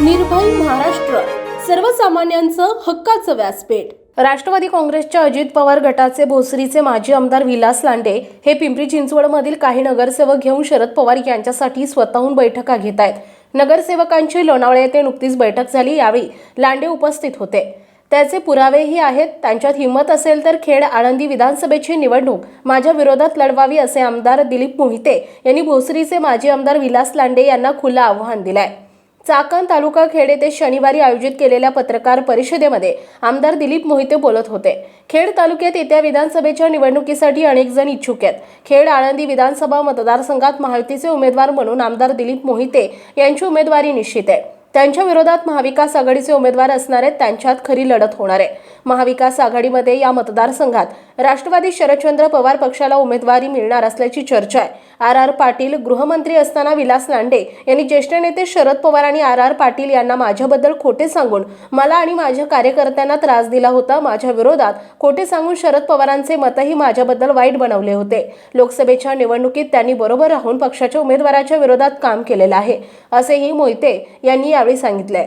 निर्भय महाराष्ट्र सर्वसामान्यांचं हक्काचं व्यासपीठ. राष्ट्रवादी काँग्रेसच्या अजित पवार गटाचे भोसरीचे माजी आमदार विलास लांडे हे पिंपरी चिंचवडमधील काही नगरसेवक घेऊन शरद पवार यांच्यासाठी स्वतःहून बैठका घेत आहेत. नगरसेवकांची लोणावळे येथे नुकतीच बैठक झाली यावेळी लांडे उपस्थित होते. त्याचे पुरावेही आहेत. त्यांच्यात हिंमत असेल तर खेड आळंदी विधानसभेची निवडणूक माझ्या विरोधात लढवावी असे आमदार दिलीप मोहिते यांनी भोसरीचे माजी आमदार विलास लांडे यांना खुलं आव्हान दिलं आहे चाकण तालुका खेड येथे शनिवारी आयोजित केलेल्या पत्रकार परिषदेमध्ये आमदार दिलीप मोहिते बोलत होते. खेड तालुक्यात येत्या विधानसभेच्या निवडणुकीसाठी अनेक जण इच्छुक आहेत. खेड आळंदी विधानसभा मतदारसंघात महायुतीचे उमेदवार म्हणून आमदार दिलीप मोहिते यांची उमेदवारी निश्चित आहे. त्यांच्या विरोधात महाविकास आघाडीचे उमेदवार असणार आहेत त्यांच्यात खरी लढत होणार आहे. महाविकास आघाडीमध्ये या मतदारसंघात राष्ट्रवादी शरदचंद्र पवार पक्षाला उमेदवारी मिळणार असल्याची चर्चा आहे. आर आर पाटील गृहमंत्री असताना विलास लांडे यांनी ज्येष्ठ नेते शरद पवार आणि आर आर पाटील यांना माझ्याबद्दल खोटे सांगून मला आणि माझ्या कार्यकर्त्यांना त्रास दिला होता. माझ्या विरोधात खोटे सांगून शरद पवारांचे मतही माझ्याबद्दल वाईट बनवले होते. लोकसभेच्या निवडणुकीत त्यांनी बरोबर राहून पक्षाच्या उमेदवाराच्या विरोधात काम केलेलं आहे असेही मोहिते यांनी यावेळी सांगितले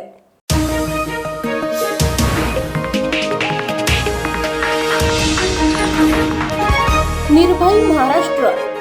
निर्भय महाराष्ट्र